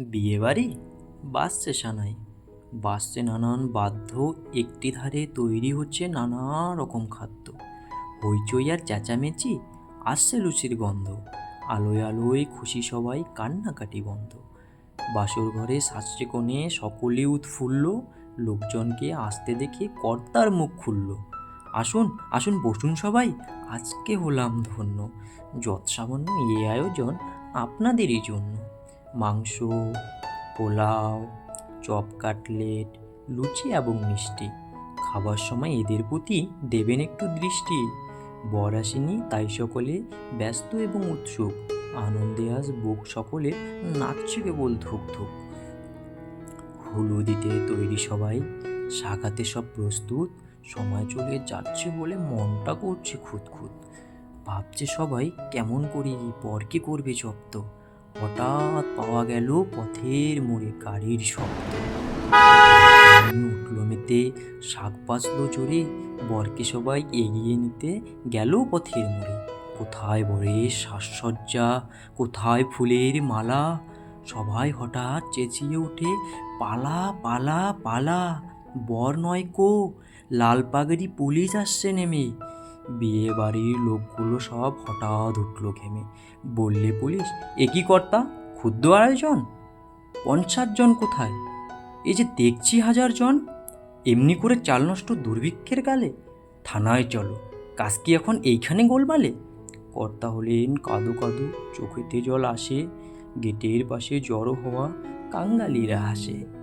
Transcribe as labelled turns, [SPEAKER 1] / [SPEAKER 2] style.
[SPEAKER 1] বিয়ে বাড়ি বাসছে সানাই বাসছে নানান বাধ্য একটি ধারে তৈরি হচ্ছে নানা রকম খাদ্য। হইচই আর চেঁচামেচি, আসছে লুচির গন্ধ। আলোয় আলোয় খুশি সবাই কান্নাকাটি বন্ধ। বাসর ঘরে সাজছে কোণে সকলে উৎফুল্ল, লোকজনকে আসতে দেখে কর্তার মুখ খুলল। আসুন আসুন, বসুন সবাই, আজকে হলাম ধন্য। যৎ এ আয়োজন আপনাদেরই জন্য। মাংস, পোলাও, চপ কাটলেট, লুচি এবং মিষ্টি। খাবার সময় এদের প্রতি দেবেন একটু দৃষ্টি। বর আসেনি, তাই সকলে ব্যস্ত এবং উৎসুক। আনন্দে আজ বুক সকলে নাচছে কেবল ধুক ধুক। হলুদিতে তৈরি সবাই, শাখাতে সব প্রস্তুত। সময় চলে যাচ্ছে বলে মনটা করছে খুঁতখুত। ভাবছে সবাই কেমন করি পরকে করবে জব্দ? হঠাৎ পাওয়া গেল পথের মোড়ে গাড়ির শব্দ। আমি উঠল মেতে, শাক বাজলো জোরে, বরকে সবাই এগিয়ে নিতে গেল পথের মোড়ে। কোথায় বরে সাজসজ্জা, কোথায় ফুলের মালা? সবাই হঠাৎ চেঁচিয়ে ওঠে পালা পালা পালা, বর নয় কো, লাল পাগড়ি পুলিশ আসছে নেমে। বিয়ে বাড়ির লোকগুলো সব হঠাৎ উঠল ঘেমে। বললে পুলিশ, এ কর্তা? ক্ষুদ্র আয়োজন পঞ্চাশ জন কোথায়? এই যে দেখছি হাজার জন। এমনি করে চাল নষ্ট দুর্ভিক্ষের গালে? থানায় চলো, কাজ কি এখন এইখানে গোলমালে? কর্তা হলেন, কাদো কাদো, চোখেতে জল আসে, গেটের পাশে জড়ো হওয়া কাঙ্গালিরা হাসে।